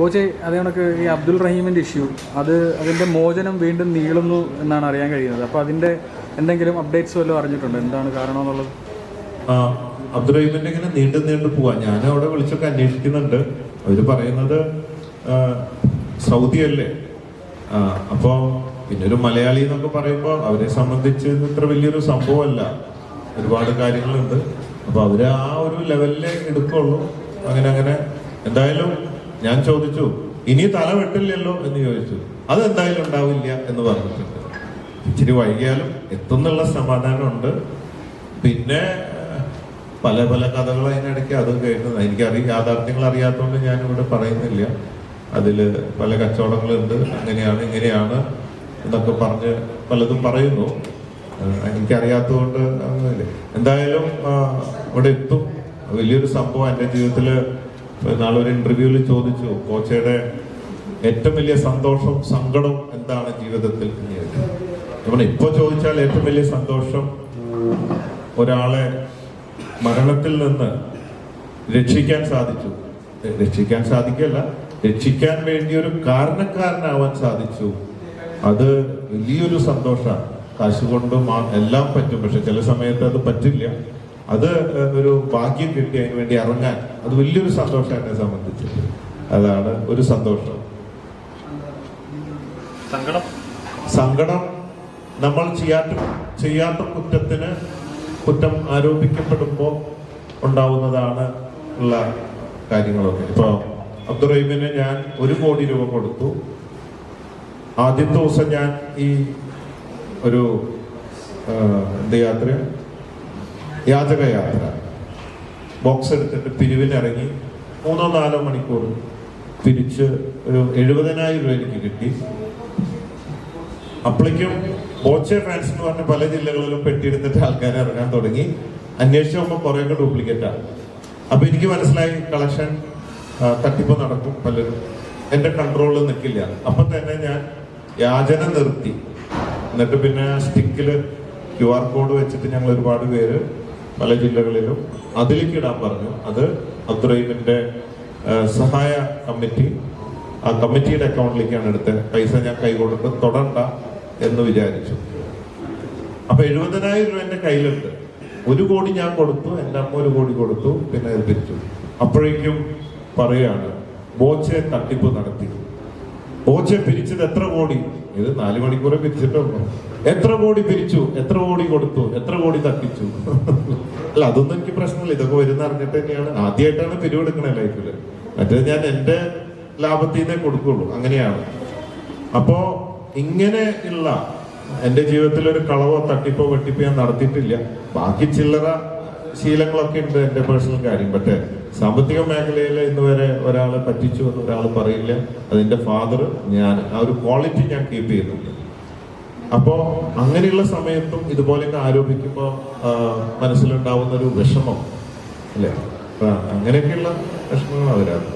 ബോച്ചെ അതേ കണക്ക് ഈ അബ്ദുൾ റഹീമിന്റെ ഇഷ്യൂ അത് അതിന്റെ മോചനം വീണ്ടും നീളുന്നു എന്നാണ് അറിയാൻ കഴിയുന്നത്. അപ്പോൾ അതിന്റെ എന്തെങ്കിലും അപ്ഡേറ്റ്സ് വല്ലതും അറിഞ്ഞിട്ടുണ്ട്? എന്താണ് കാരണം എന്നുള്ളത്? ആ, അബ്ദുറഹീമിന്റെ ഇങ്ങനെ നീണ്ടു നീണ്ടു പോവാ. ഞാൻ അവിടെ വിളിച്ചൊക്കെ അന്വേഷിക്കുന്നുണ്ട്. അവർ പറയുന്നത് സൗദി അല്ലേ? അപ്പോൾ അപ്പോ പിന്നെ ഒരു മലയാളി എന്നൊക്കെ പറയുമ്പോൾ അവരെ സംബന്ധിച്ച് ഇത് ഇത്ര വലിയൊരു സംഭവമല്ല. ഒരുപാട് കാര്യങ്ങളുണ്ട്. അപ്പോൾ അവർ ആ ഒരു ലെവലിലേ എടുക്കുള്ളൂ. അങ്ങനെ അങ്ങനെ. എന്തായാലും ഞാൻ ചോദിച്ചു ഇനി തല വെട്ടില്ലല്ലോ? എന്ന് ചോദിച്ചു. അതെന്തായാലും ഉണ്ടാവില്ല എന്ന് പറഞ്ഞിട്ടുണ്ട് ഇച്ചിരി വൈകിയാലും എത്തുന്നുള്ള സമാധാനമുണ്ട്. പിന്നെ പല പല കഥകൾ അതിനിടയ്ക്ക് അത് കേൾക്കുന്നത് എനിക്കറിയ യാഥാർത്ഥ്യങ്ങൾ അറിയാത്തതുകൊണ്ട് ഞാൻ ഇവിടെ പറയുന്നില്ല. അതിൽ പല കച്ചവടങ്ങളുണ്ട്. അങ്ങനെയാണ് ഇങ്ങനെയാണ് എന്നൊക്കെ പറഞ്ഞ് പലതും പറയുന്നു. എനിക്കറിയാത്തതുകൊണ്ട്. എന്തായാലും ഇവിടെ എത്തും. വലിയൊരു സംഭവം എന്റെ ജീവിതത്തിൽ നാളെ ഒരു ഇന്റർവ്യൂവിൽ ചോദിച്ചു കോച്ചയുടെ ഏറ്റവും വലിയ സന്തോഷം സങ്കടം എന്താണ് ജീവിതത്തിൽ? നമ്മൾ ഇപ്പൊ ചോദിച്ചാൽ ഏറ്റവും വലിയ സന്തോഷം ഒരാളെ മരണത്തിൽ നിന്ന് രക്ഷിക്കാൻ സാധിച്ചു. രക്ഷിക്കാൻ സാധിക്കല്ല രക്ഷിക്കാൻ വേണ്ടി ഒരു കാരണക്കാരനാവാൻ സാധിച്ചു. അത് വലിയൊരു സന്തോഷമാണ് കാശുകൊണ്ടും കൊണ്ട് എല്ലാം പറ്റും പക്ഷെ ചില സമയത്ത് അത് പറ്റില്ല. അത് ഒരു ഭാഗ്യം കിട്ടി അതിന് വേണ്ടി ഇറങ്ങാൻ അത് വലിയൊരു സന്തോഷം എന്നെ സംബന്ധിച്ച്. അതാണ് ഒരു സന്തോഷം. സങ്കടം? സങ്കടം നമ്മൾ ചെയ്യാത്ത ചെയ്യാത്ത കുറ്റത്തിന് കുറ്റം ആരോപിക്കപ്പെടുമ്പോൾ ഉണ്ടാവുന്നതാണ് ഉള്ള കാര്യങ്ങളൊക്കെ. ഇപ്പൊ അബ്ദുറഹീമിന് ഞാൻ ഒരു കോടി രൂപ കൊടുത്തു. ആദ്യത്തെ ദിവസം ഞാൻ ഈ ഒരു എന്ത് യാത്ര യാചക യാത്ര ബോക്സ് എടുത്തിട്ട് പിരിവിനിറങ്ങി മൂന്നോ നാലോ മണിക്കൂർ പിരിച്ച് ഒരു എഴുപതിനായിരം രൂപ എനിക്ക് കിട്ടി. അപ്പോഴേക്കും ബോച്ചെ ഫാൻസ് എന്ന് പറഞ്ഞ പല ജില്ലകളിലും പെട്ടിയെടുത്തിട്ട് ആൾക്കാരെ ഇറങ്ങാൻ തുടങ്ങി. അന്വേഷിച്ച് നോക്കുമ്പോൾ കുറേയൊക്കെ ഡ്യൂപ്ലിക്കേറ്റാണ് അപ്പൊ എനിക്ക് മനസ്സിലായി കളക്ഷൻ തട്ടിപ്പ് നടക്കും പലരും. എന്റെ കൺട്രോളിൽ നിൽക്കില്ല അപ്പൊ തന്നെ ഞാൻ യാചന നിർത്തി. എന്നിട്ട് പിന്നെ സ്റ്റിക്കിൽ ക്യു ആർ കോഡ് വെച്ചിട്ട് ഞങ്ങൾ ഒരുപാട് പേര് പല ജില്ലകളിലും അതിലേക്ക് ഇടാൻ പറഞ്ഞു. അത് അബ്ദുറഹീമിന്റെ സഹായ കമ്മിറ്റി. ആ കമ്മിറ്റിയുടെ അക്കൗണ്ടിലേക്കാണ് എടുത്തത്. പൈസ ഞാൻ കൈ കൊടുത്ത് എന്ന് വിചാരിച്ചു. അപ്പൊ എഴുപതിനായിരം രൂപ എന്റെ കയ്യിലുണ്ട്. ഒരു കോടി ഞാൻ കൊടുത്തു. എന്റെ അമ്മ ഒരു കോടി കൊടുത്തു. പിന്നെ തിരിച്ചു. അപ്പോഴേക്കും പറയാണ് ബോച്ചെ തട്ടിപ്പ് നടത്തി. ബോച്ചെ പിരിച്ചത് എത്ര കോടി? ഇത് നാല് മണിക്കൂറെ പിരിച്ചിട്ടുള്ളൂ. എത്ര കോടി പിരിച്ചു? എത്ര കോടി കൊടുത്തു? എത്ര കോടി തട്ടിച്ചു? അല്ല അതൊന്നും എനിക്ക് പ്രശ്നമില്ല. ഇതൊക്കെ വരുന്ന അറിഞ്ഞിട്ട് തന്നെയാണ്. ആദ്യമായിട്ടാണ് പിരിവെടുക്കണേ ലൈഫിൽ മറ്റേത് ഞാൻ എന്റെ ലാഭത്തിൽ നിന്നേ കൊടുക്കുള്ളൂ. അങ്ങനെയാണ്. അപ്പോ ഇങ്ങനെ ഉള്ള എന്റെ ജീവിതത്തിൽ ഒരു കളവോ തട്ടിപ്പോ വെട്ടിപ്പോ ഞാൻ നടത്തിയിട്ടില്ല. ബാക്കി ചില്ലറ ശീലങ്ങളൊക്കെ ഉണ്ട് എന്റെ പേഴ്സണൽ കാര്യം. പക്ഷേ സാമ്പത്തിക മേഖലയിൽ ഇന്ന് വരെ ഒരാളെ പറ്റിച്ചു എന്ന് ഒരാൾ പറയില്ല. അതിന്റെ ഫാദർ ഞാൻ ആ ഒരു ക്വാളിറ്റി ഞാൻ കീപ്പ് ചെയ്യുന്നുണ്ട്. അപ്പോ അങ്ങനെയുള്ള സമയത്തും ഇതുപോലെയൊക്കെ ആരോപിക്കുമ്പോൾ മനസ്സിലുണ്ടാവുന്ന ഒരു വിഷമം അല്ലേ? അങ്ങനെയൊക്കെയുള്ള വിഷമങ്ങൾ അവരാണ്